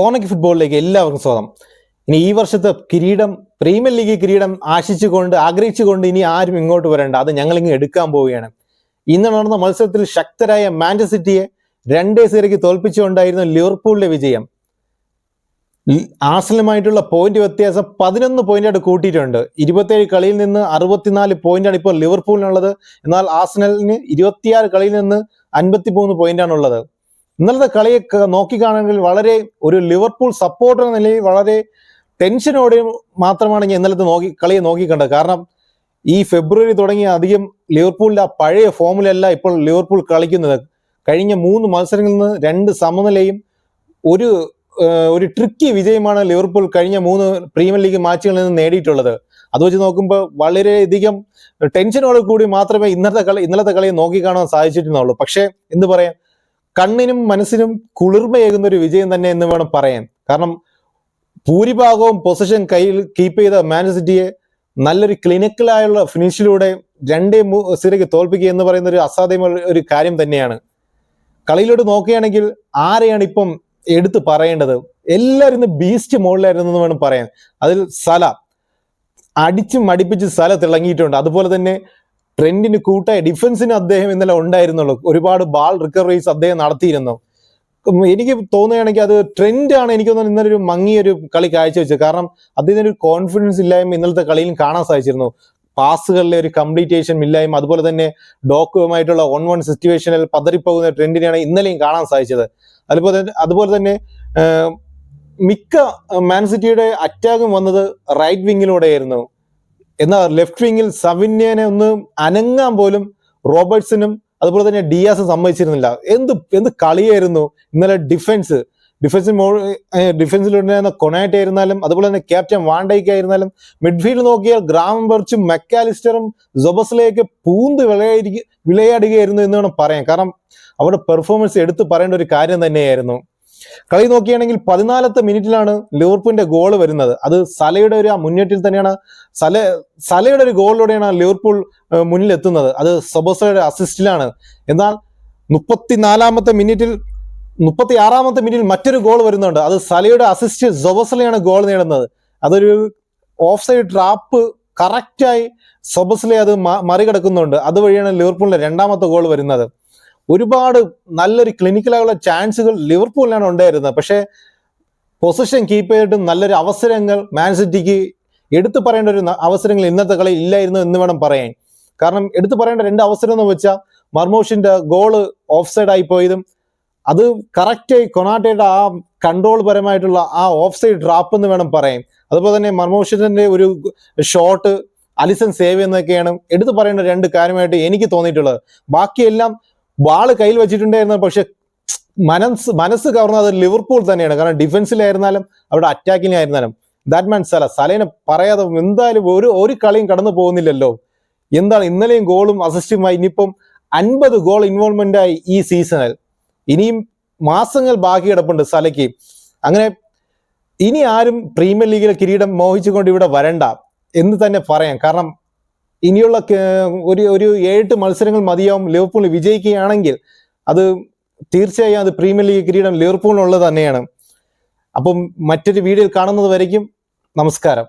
കോർണക് ഫുട്ബോളിലേക്ക് എല്ലാവർക്കും സ്വാഗതം. ഇനി ഈ വർഷത്തെ കിരീടം പ്രീമിയർ ലീഗ് കിരീടം ആശിച്ചുകൊണ്ട് ആഗ്രഹിച്ചുകൊണ്ട് ഇനി ആരും ഇങ്ങോട്ട് വരേണ്ട. അത് ഞങ്ങളിങ്ങ് എടുക്കാൻ പോവുകയാണ്. ഇന്ന് നടന്ന മത്സരത്തിൽ ശക്തരായ മാഞ്ചസ്റ്റർ സിറ്റിയെ രണ്ടേ സീറയ്ക്ക് തോൽപ്പിച്ചുകൊണ്ടായിരുന്നു ലിവർപൂളിന്റെ വിജയം. ആസലുമായിട്ടുള്ള പോയിന്റ് വ്യത്യാസം പതിനൊന്ന് പോയിന്റായിട്ട് കൂട്ടിയിട്ടുണ്ട്. ഇരുപത്തേഴ് കളിയിൽ നിന്ന് അറുപത്തിനാല് പോയിന്റാണ് ഇപ്പോൾ ലിവർപൂളിനുള്ളത്. എന്നാൽ ആർസനലിന് ഇരുപത്തിയാറ് കളിയിൽ നിന്ന് അൻപത്തിമൂന്ന് പോയിന്റാണ് ഉള്ളത് ഇന്നലത്തെ കളിയെ നോക്കിക്കാണെങ്കിൽ വളരെ ഒരു ലിവർപൂൾ സപ്പോർട്ടർ എന്ന നിലയിൽ വളരെ ടെൻഷനോടെ മാത്രമാണ് ഞാൻ ഇന്നലത്തെ നോക്കി കളിയെ നോക്കിക്കണ്ടത്. കാരണം ഈ ഫെബ്രുവരി തുടങ്ങിയ അധികം ലിവർപൂളിന്റെ ആ പഴയ ഫോമിലല്ല ഇപ്പോൾ ലിവർപൂൾ കളിക്കുന്നത്. കഴിഞ്ഞ മൂന്ന് മത്സരങ്ങളിൽ നിന്ന് രണ്ട് സമനിലയും ഒരു ഒരു ട്രിക്കി വിജയമാണ് ലിവർപൂൾ കഴിഞ്ഞ മൂന്ന് പ്രീമിയർ ലീഗ് മാച്ചുകളിൽ നിന്ന് നേടിയിട്ടുള്ളത്. അത് വെച്ച് നോക്കുമ്പോൾ വളരെയധികം ടെൻഷനോട് കൂടി മാത്രമേ ഇന്നത്തെ കളി ഇന്നലത്തെ കളിയെ നോക്കിക്കാണാൻ സാധിച്ചിട്ടുള്ളൂ പക്ഷേ എന്ത് പറയാം? കണ്ണിനും മനസ്സിനും കുളിർമയേകുന്ന ഒരു വിജയം തന്നെ എന്ന് വേണം പറയാൻ. കാരണം ഭൂരിഭാഗവും പൊസിഷൻ കയ്യിൽ കീപ്പ് ചെയ്ത മാൻസിറ്റിയെ നല്ലൊരു ക്ലിനിക്കലായുള്ള ഫിനിഷിലൂടെ രണ്ടേ സിരയ്ക്ക് തോൽപ്പിക്കുക എന്ന് പറയുന്ന ഒരു അസാധ്യമായ ഒരു കാര്യം തന്നെയാണ്. കളിയിലോട്ട് നോക്കുകയാണെങ്കിൽ ആരെയാണ് ഇപ്പം എടുത്ത് പറയേണ്ടത്? എല്ലാവരും ഇന്ന് ബീസ്റ്റ് മോളിലായിരുന്നു എന്ന് വേണം പറയാൻ. അതിൽ സല. അടിച്ച് മടിപ്പിച്ച് സല തിളങ്ങിയിട്ടുണ്ട്. അതുപോലെ തന്നെ ട്രെൻഡിന് കൂട്ടായ ഡിഫൻസിന് അദ്ദേഹം ഇന്നലെ ഉണ്ടായിരുന്നുള്ളൂ. ഒരുപാട് ബാൾ റിക്കവറീസ് അദ്ദേഹം നടത്തിയിരുന്നു. എനിക്ക് തോന്നുകയാണെങ്കിൽ അത് ട്രെൻഡ് ആണ് എനിക്ക് തോന്നുന്നത് ഇന്നലെ ഒരു മങ്ങിയൊരു കളി കാഴ്ചവെച്ചത്. കാരണം അദ്ദേഹത്തിന് ഒരു കോൺഫിഡൻസ് ഇല്ലായ്മ ഇന്നലത്തെ കളിയിൽ കാണാൻ സാധിച്ചിരുന്നു. പാസുകളിലെ ഒരു കംപ്ലീറ്റേഷൻ ഇല്ലായ്മ അതുപോലെ തന്നെ ഡോക്കുമായിട്ടുള്ള ഓൺ വൺ സിറ്റുവേഷനിൽ പതറിപ്പോകുന്ന ട്രെൻഡിനെയാണ് ഇന്നലെയും കാണാൻ സാധിച്ചത്. അതുപോലെ തന്നെ അതുപോലെ തന്നെ മിക്ക മാൻസിറ്റിയുടെ അറ്റാക്കും വന്നത് റൈറ്റ് വിങ്ങിലൂടെയായിരുന്നു എന്നാൽ ലെഫ്റ്റ് വിങ്ങിൽ സവിന്യനെ ഒന്ന് അനങ്ങാൻ പോലും റോബർട്ട്സിനും അതുപോലെ തന്നെ ഡിയാസും സമ്മതിച്ചിരുന്നില്ല. എന്ത് എന്ത് കളിയായിരുന്നു ഇന്നലെ ഡിഫൻസ് ഡിഫൻസിൽ ഡിഫൻസിലുണ്ടായിരുന്ന കൊണാറ്റ് ആയിരുന്നാലും അതുപോലെ തന്നെ ക്യാപ്റ്റൻ വാണ്ടൈക്ക് ആയിരുന്നാലും മിഡ്ഫീൽഡ് നോക്കിയാൽ ഗ്രാമം ബർച്ചും മെക്കാലിസ്റ്ററും ജൊബസിലേക്ക് പൂന്ത് വിളയായിരിക്കും വിളയാടുകയായിരുന്നു എന്ന് വേണം പറയാം കാരണം അവരുടെ പെർഫോമൻസ് എടുത്തു പറയേണ്ട ഒരു കാര്യം തന്നെയായിരുന്നു. കളി നോക്കുകയാണെങ്കിൽ പതിനാലത്തെ മിനിറ്റിലാണ് ലിവർപൂളിന്റെ ഗോൾ വരുന്നത്. അത് സലയുടെ ഒരു ആ മുന്നേറ്റിൽ തന്നെയാണ്. സല സലയുടെ ഒരു ഗോളിലൂടെയാണ് ലിവർപൂൾ മുന്നിലെത്തുന്നത്. അത് സബോസയുടെ അസിസ്റ്റിലാണ്. എന്നാൽ മുപ്പത്തിനാലാമത്തെ മിനിറ്റിൽ മുപ്പത്തി ആറാമത്തെ മിനിറ്റിൽ മറ്റൊരു ഗോൾ വരുന്നുണ്ട്. അത് സലയുടെ അസിസ്റ്റ് സൊബസലയാണ് ഗോൾ നേടുന്നത്. അതൊരു ഓഫ് സൈഡ് ട്രാപ്പ് കറക്റ്റായി സൊബസലെ അത് മറികടക്കുന്നുണ്ട്. അതുവഴിയാണ് ലിവർപൂളിന്റെ രണ്ടാമത്തെ ഗോൾ വരുന്നത്. ഒരുപാട് നല്ലൊരു ക്ലിനിക്കലായുള്ള ചാൻസുകൾ ലിവർപൂളിനാണ് ഉണ്ടായിരുന്നത്. പക്ഷേ പൊസിഷൻ കീപ്പ് ചെയ്തിട്ടും നല്ലൊരു അവസരങ്ങൾ മാൻസിറ്റിക്ക് എടുത്തു പറയേണ്ട ഒരു അവസരങ്ങൾ ഇന്നത്തെ കളി ഇല്ലായിരുന്നു എന്ന് വേണം പറയാൻ. കാരണം എടുത്തു പറയേണ്ട രണ്ട് അവസരം എന്ന് വെച്ചാൽ മർമോഷിന്റെ ഗോൾ ഓഫ് സൈഡ് ആയി പോയതും അത് കറക്റ്റായി കൊണാട്ടയുടെ ആ കൺട്രോൾ പരമായിട്ടുള്ള ആ ഓഫ് സൈഡ് ഡ്രാപ്പ് എന്ന് വേണം പറയാൻ. അതുപോലെ തന്നെ മർമോഷിന്റെ ഒരു ഷോട്ട് അലിസൺ സേവ് എന്നൊക്കെയാണ് എടുത്തു പറയേണ്ട രണ്ട് കാര്യമായിട്ട് എനിക്ക് തോന്നിയിട്ടുള്ളത്. ബാക്കിയെല്ലാം ബാൾ കയ്യിൽ വെച്ചിട്ടുണ്ടായിരുന്നു. പക്ഷെ മനസ്സ് മനസ്സ് കവർന്നത് ലിവർപൂൾ തന്നെയാണ്. കാരണം ഡിഫൻസിലായിരുന്നാലും അവിടെ അറ്റാക്കിലായിരുന്നാലും ദാറ്റ് മാൻ സല സലേനെ പറയാതെ എന്തായാലും ഒരു ഒരു കളിയും കടന്നു പോകുന്നില്ലല്ലോ. എന്താണ് ഇന്നലെയും ഗോളും അസിസ്റ്റുമായി ഇനിയിപ്പം അൻപത് ഗോൾ ഇൻവോൾവ്മെന്റ് ആയി ഈ സീസണിൽ ഇനിയും മാസങ്ങൾ ബാക്കി കിടപ്പുണ്ട് സലയ്ക്ക്. അങ്ങനെ ഇനി ആരും പ്രീമിയർ ലീഗിലെ കിരീടം മോഹിച്ചുകൊണ്ട് ഇവിടെ വരണ്ട എന്ന് തന്നെ പറയാം. കാരണം ഇനിയുള്ള ഒരു ഒരു ഏഴ് മത്സരങ്ങൾ മതിയാവും ലിവർപൂൾ വിജയിക്കുകയാണെങ്കിൽ അത് തീർച്ചയായും അത് പ്രീമിയർ ലീഗ് കിരീടം ലിവർപൂളിനുള്ളത് തന്നെയാണ്. അപ്പം മറ്റൊരു വീഡിയോയിൽ കാണുന്നത് വരയ്ക്കും. നമസ്കാരം.